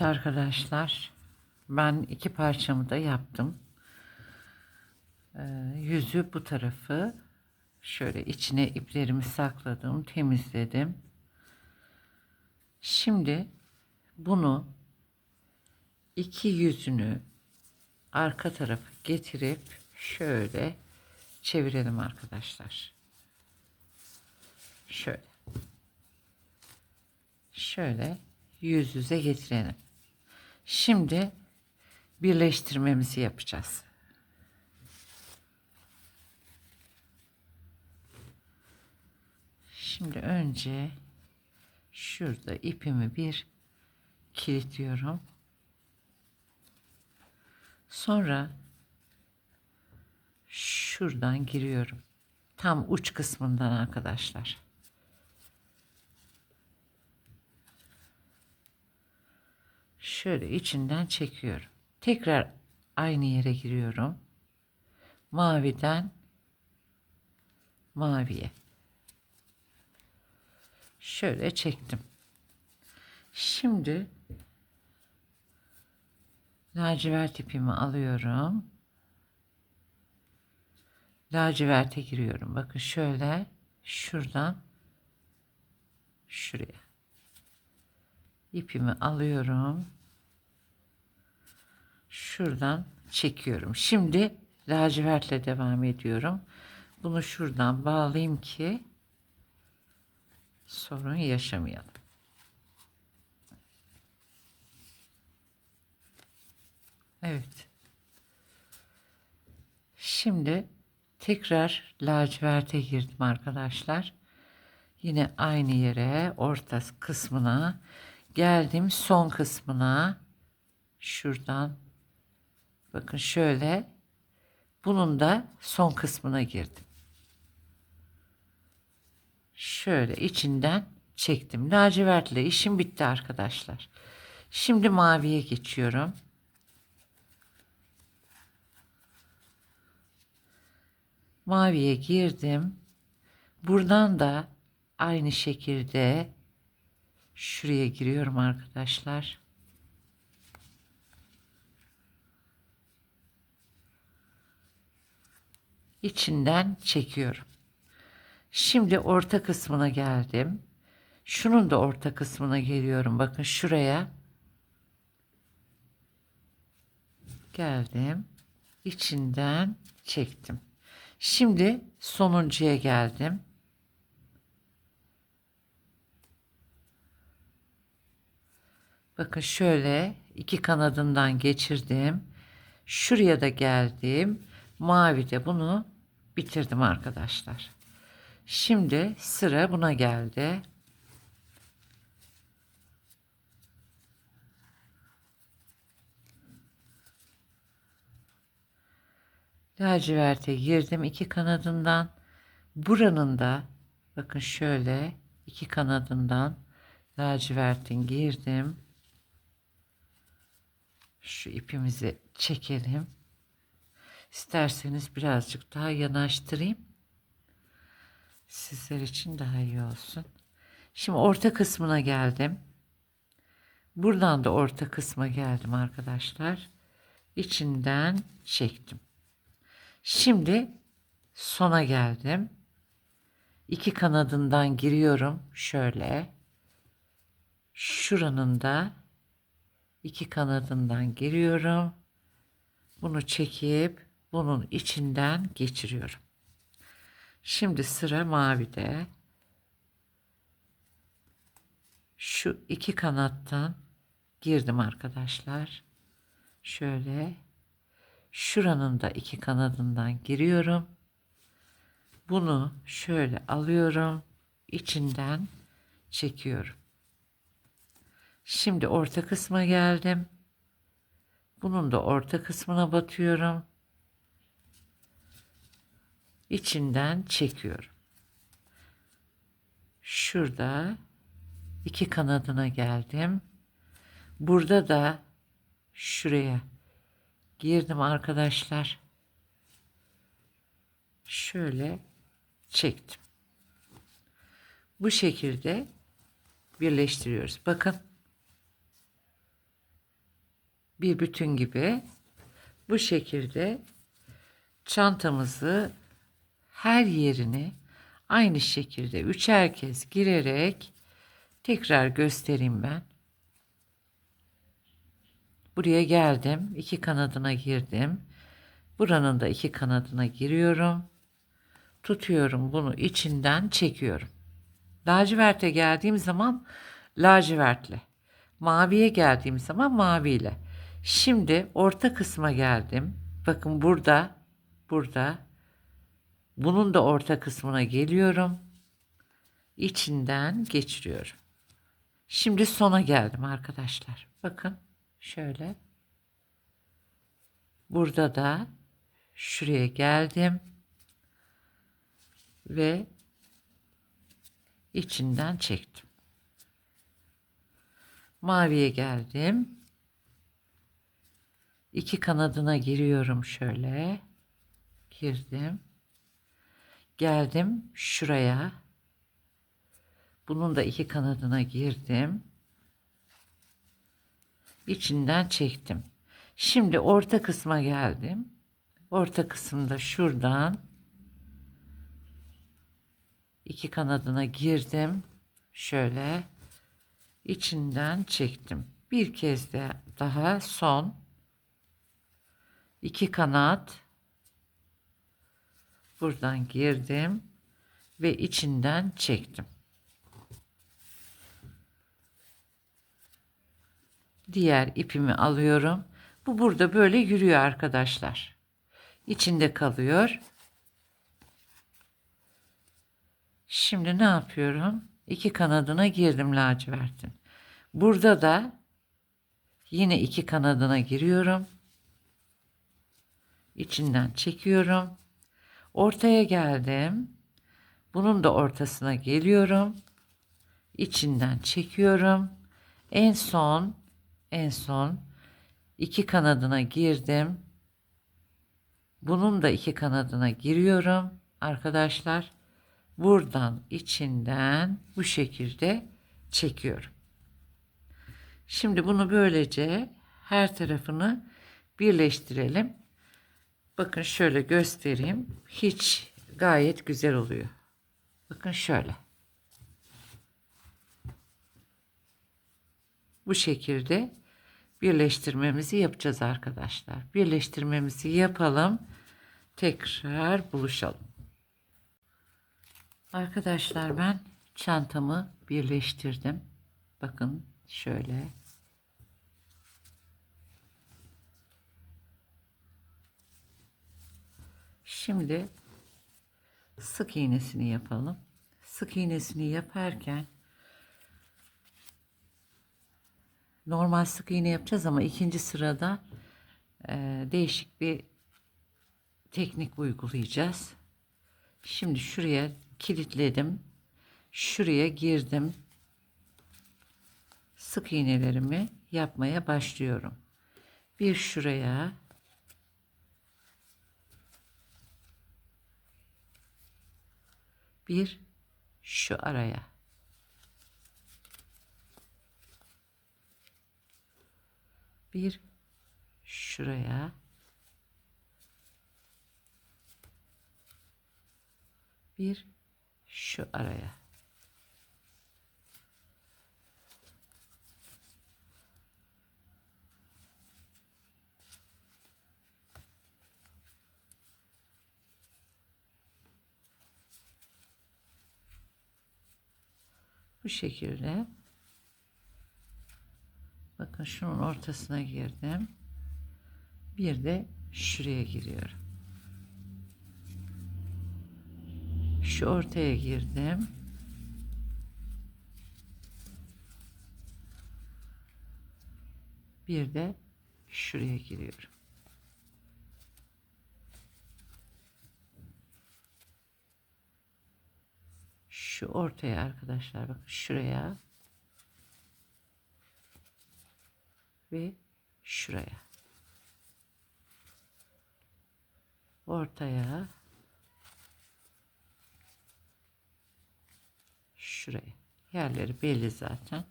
Evet arkadaşlar. Ben iki parçamı da yaptım. Ee, yüzü bu tarafı şöyle içine iplerimi sakladım, temizledim. Şimdi bunu iki yüzünü arka tarafa getirip şöyle çevirelim arkadaşlar. Şöyle. Şöyle yüz yüze getirelim. Şimdi birleştirmemizi yapacağız. Şimdi önce şurada ipimi bir kilitliyorum. Sonra şuradan giriyorum. Tam uç kısmından arkadaşlar. Şöyle içinden çekiyorum. Tekrar aynı yere giriyorum. Maviden maviye. Şöyle çektim. Şimdi lacivert ipimi alıyorum. Laciverte giriyorum. Bakın şöyle şuradan şuraya. İpimi alıyorum. Şuradan çekiyorum. Şimdi lacivertle devam ediyorum. Bunu şuradan bağlayayım ki sorun yaşamayalım. Evet. Şimdi tekrar laciverte girdim arkadaşlar. Yine aynı yere orta kısmına geldim son kısmına şuradan bakın şöyle bunun da son kısmına girdim. Şöyle içinden çektim. Lacivertle işim bitti arkadaşlar. Şimdi maviye geçiyorum. Maviye girdim. Buradan da aynı şekilde şuraya giriyorum arkadaşlar. İçinden çekiyorum. Şimdi orta kısmına geldim. Şunun da orta kısmına geliyorum. Bakın şuraya. Geldim. İçinden çektim. Şimdi sonuncuya geldim. Bakın şöyle iki kanadından geçirdim. Şuraya da geldim. Mavi de bunu bitirdim arkadaşlar. Şimdi sıra buna geldi. Laciverte girdim iki kanadından. Buranın da bakın şöyle iki kanadından lacivertin girdim. Şu ipimizi çekelim. İsterseniz birazcık daha yanaştırayım. Sizler için daha iyi olsun. Şimdi orta kısmına geldim. Buradan da orta kısma geldim arkadaşlar. İçinden çektim. Şimdi sona geldim. İki kanadından giriyorum şöyle. Şuranın da iki kanadından giriyorum. Bunu çekip bunun içinden geçiriyorum. Şimdi sıra mavide. Şu iki kanattan girdim arkadaşlar. Şöyle şuranın da iki kanadından giriyorum. Bunu şöyle alıyorum. içinden çekiyorum. Şimdi orta kısma geldim. Bunun da orta kısmına batıyorum. İçinden çekiyorum. Şurada iki kanadına geldim. Burada da şuraya girdim arkadaşlar. Şöyle çektim. Bu şekilde birleştiriyoruz. Bakın bir bütün gibi bu şekilde çantamızı her yerini aynı şekilde üçer kez girerek tekrar göstereyim ben. Buraya geldim. iki kanadına girdim. Buranın da iki kanadına giriyorum. Tutuyorum bunu içinden çekiyorum. Laciverte geldiğim zaman lacivertle. Maviye geldiğim zaman maviyle. Şimdi orta kısma geldim. Bakın burada, burada. Bunun da orta kısmına geliyorum. İçinden geçiriyorum. Şimdi sona geldim arkadaşlar. Bakın şöyle. Burada da şuraya geldim. Ve içinden çektim. Maviye geldim. İki kanadına giriyorum şöyle. Girdim. Geldim şuraya. Bunun da iki kanadına girdim. İçinden çektim. Şimdi orta kısma geldim. Orta kısımda şuradan iki kanadına girdim. Şöyle içinden çektim. Bir kez de daha son iki kanat buradan girdim ve içinden çektim. Diğer ipimi alıyorum. Bu burada böyle yürüyor arkadaşlar. İçinde kalıyor. Şimdi ne yapıyorum? İki kanadına girdim lacivertin. Burada da yine iki kanadına giriyorum. İçinden çekiyorum. Ortaya geldim. Bunun da ortasına geliyorum. İçinden çekiyorum. En son en son iki kanadına girdim. Bunun da iki kanadına giriyorum arkadaşlar. Buradan içinden bu şekilde çekiyorum. Şimdi bunu böylece her tarafını birleştirelim. Bakın şöyle göstereyim. Hiç gayet güzel oluyor. Bakın şöyle. Bu şekilde birleştirmemizi yapacağız arkadaşlar. Birleştirmemizi yapalım. Tekrar buluşalım. Arkadaşlar ben çantamı birleştirdim. Bakın şöyle. Şimdi sık iğnesini yapalım. Sık iğnesini yaparken normal sık iğne yapacağız ama ikinci sırada e, değişik bir teknik uygulayacağız. Şimdi şuraya kilitledim. Şuraya girdim. Sık iğnelerimi yapmaya başlıyorum. Bir şuraya bir şu araya. Bir şuraya. Bir şu araya bu şekilde. Bakın şunun ortasına girdim. Bir de şuraya giriyorum. Şu ortaya girdim. Bir de şuraya giriyorum şu ortaya arkadaşlar. Bakın şuraya. Ve şuraya. Ortaya. Şuraya. Yerleri belli zaten.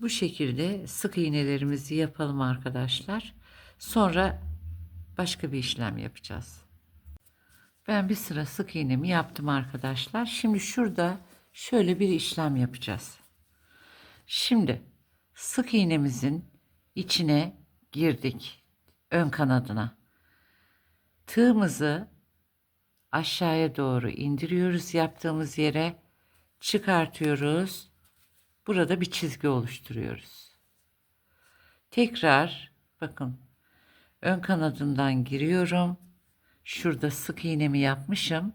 Bu şekilde sık iğnelerimizi yapalım arkadaşlar. Sonra başka bir işlem yapacağız. Ben bir sıra sık iğnemi yaptım arkadaşlar. Şimdi şurada şöyle bir işlem yapacağız. Şimdi sık iğnemizin içine girdik. Ön kanadına. Tığımızı aşağıya doğru indiriyoruz yaptığımız yere. Çıkartıyoruz. Burada bir çizgi oluşturuyoruz. Tekrar bakın ön kanadından giriyorum. Şurada sık iğnemi yapmışım.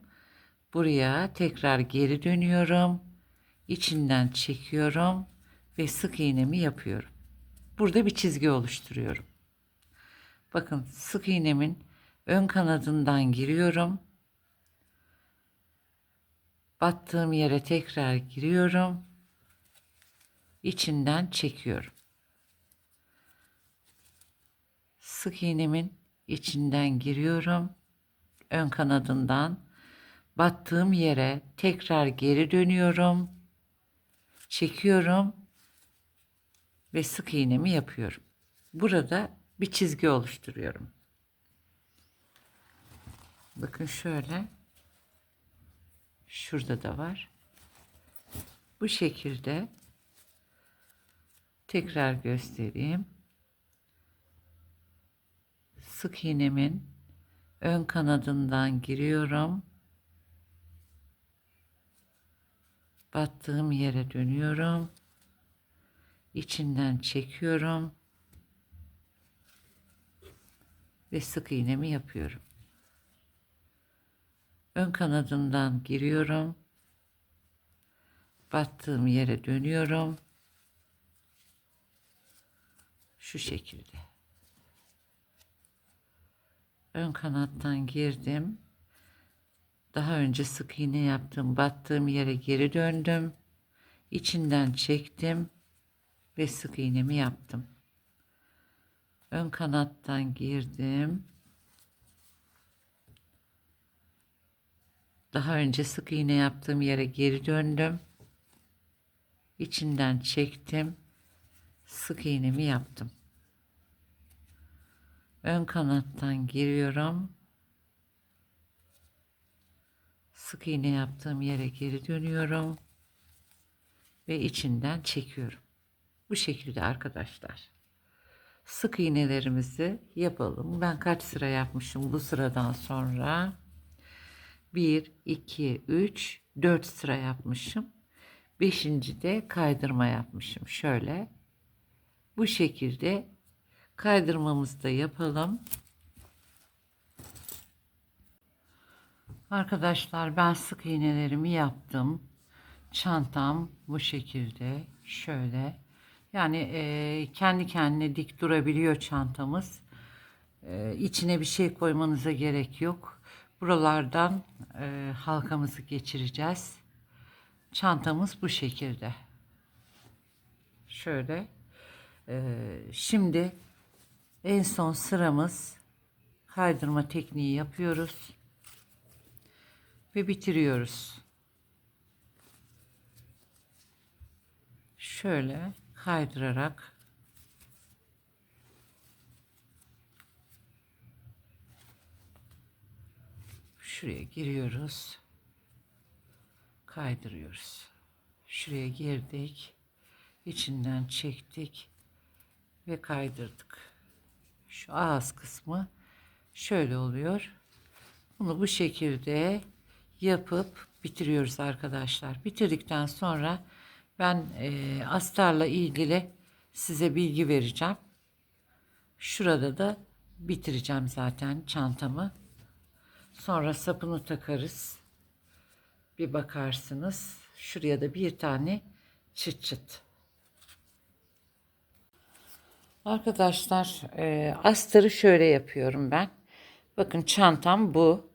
Buraya tekrar geri dönüyorum. İçinden çekiyorum ve sık iğnemi yapıyorum. Burada bir çizgi oluşturuyorum. Bakın sık iğnemin ön kanadından giriyorum. Battığım yere tekrar giriyorum. İçinden çekiyorum. Sık iğnemin içinden giriyorum. Ön kanadından battığım yere tekrar geri dönüyorum. Çekiyorum ve sık iğnemi yapıyorum. Burada bir çizgi oluşturuyorum. Bakın şöyle. Şurada da var. Bu şekilde tekrar göstereyim. Sık iğnemin ön kanadından giriyorum. Battığım yere dönüyorum. İçinden çekiyorum. Ve sık iğnemi yapıyorum. Ön kanadından giriyorum. Battığım yere dönüyorum. Şu şekilde. Ön kanattan girdim. Daha önce sık iğne yaptım. Battığım yere geri döndüm. İçinden çektim ve sık iğnemi yaptım. Ön kanattan girdim. Daha önce sık iğne yaptığım yere geri döndüm. İçinden çektim. Sık iğnemi yaptım. Ön kanattan giriyorum. Sık iğne yaptığım yere geri dönüyorum ve içinden çekiyorum. Bu şekilde arkadaşlar. Sık iğnelerimizi yapalım. Ben kaç sıra yapmışım bu sıradan sonra? 1, 2, 3, 4 sıra yapmışım. Beşinci de kaydırma yapmışım. Şöyle. Bu şekilde kaydırmamızı da yapalım. Arkadaşlar ben sık iğnelerimi yaptım. Çantam bu şekilde şöyle. Yani e, kendi kendine dik durabiliyor çantamız. E, içine bir şey koymanıza gerek yok. Buralardan e, halkamızı geçireceğiz. Çantamız bu şekilde. Şöyle. E, şimdi en son sıramız kaydırma tekniği yapıyoruz ve bitiriyoruz. Şöyle kaydırarak şuraya giriyoruz. Kaydırıyoruz. Şuraya girdik. içinden çektik ve kaydırdık. Şu ağız kısmı şöyle oluyor. Bunu bu şekilde yapıp bitiriyoruz arkadaşlar. Bitirdikten sonra ben e, astarla ilgili size bilgi vereceğim. Şurada da bitireceğim zaten çantamı. Sonra sapını takarız. Bir bakarsınız. Şuraya da bir tane çıt çıt. Arkadaşlar e, astarı şöyle yapıyorum ben. Bakın çantam bu.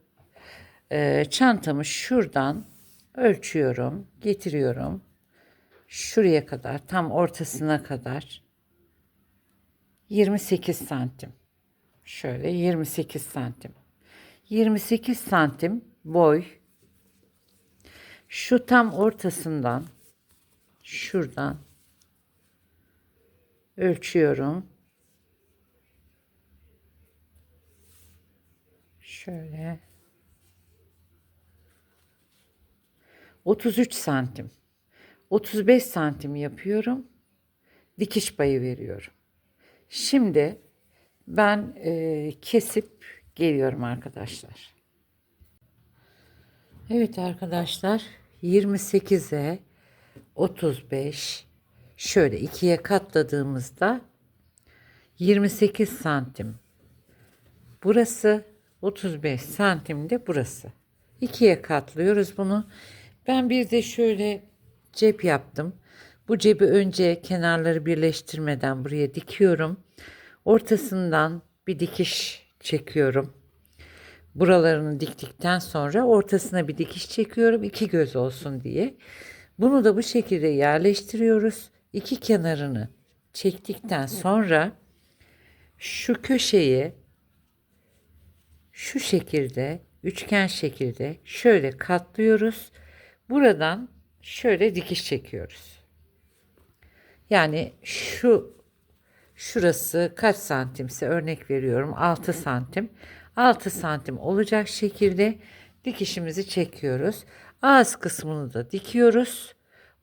E, çantamı şuradan ölçüyorum. Getiriyorum. Şuraya kadar tam ortasına kadar 28 santim. Şöyle 28 santim. 28 santim boy. Şu tam ortasından şuradan Ölçüyorum. Şöyle. 33 santim. 35 santim yapıyorum. Dikiş payı veriyorum. Şimdi ben e, kesip geliyorum arkadaşlar. Evet arkadaşlar 28'e 35 şöyle ikiye katladığımızda 28 santim burası 35 santim de burası. İkiye katlıyoruz bunu. Ben bir de şöyle cep yaptım. Bu cebi önce kenarları birleştirmeden buraya dikiyorum. Ortasından bir dikiş çekiyorum. Buralarını diktikten sonra ortasına bir dikiş çekiyorum iki göz olsun diye. Bunu da bu şekilde yerleştiriyoruz. İki kenarını çektikten sonra şu köşeyi şu şekilde üçgen şekilde şöyle katlıyoruz. Buradan şöyle dikiş çekiyoruz. Yani şu şurası kaç santimse örnek veriyorum 6 santim. 6 santim olacak şekilde dikişimizi çekiyoruz. Ağız kısmını da dikiyoruz.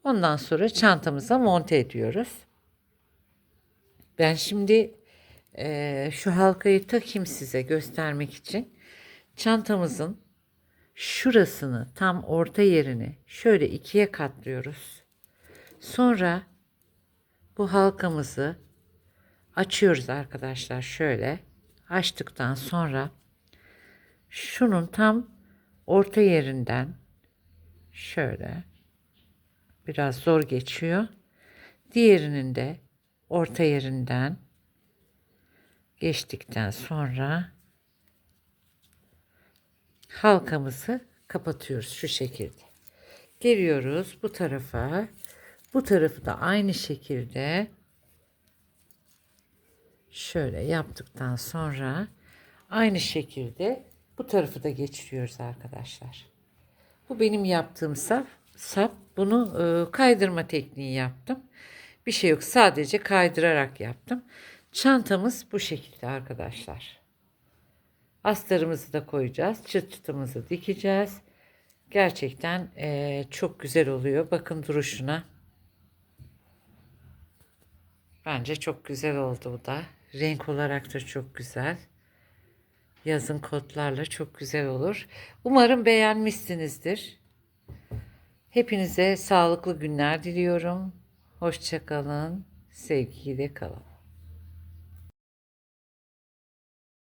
Ondan sonra çantamıza monte ediyoruz. Ben şimdi eee, şu halkayı takayım size göstermek için. Çantamızın şurasını tam orta yerini şöyle ikiye katlıyoruz. Sonra bu halkamızı açıyoruz arkadaşlar şöyle. Açtıktan sonra şunun tam orta yerinden şöyle biraz zor geçiyor. Diğerinin de orta yerinden geçtikten sonra halkamızı kapatıyoruz şu şekilde. Geliyoruz bu tarafa. Bu tarafı da aynı şekilde şöyle yaptıktan sonra aynı şekilde bu tarafı da geçiriyoruz arkadaşlar. Bu benim yaptığım sap. Sap. Bunu e, kaydırma tekniği yaptım. Bir şey yok. Sadece kaydırarak yaptım. Çantamız bu şekilde arkadaşlar. Astarımızı da koyacağız. Çıt çıtımızı dikeceğiz. Gerçekten e, çok güzel oluyor. Bakın duruşuna. Bence çok güzel oldu bu da. Renk olarak da çok güzel. Yazın kotlarla çok güzel olur. Umarım beğenmişsinizdir. Hepinize sağlıklı günler diliyorum. Hoşçakalın. Sevgiyle kalın.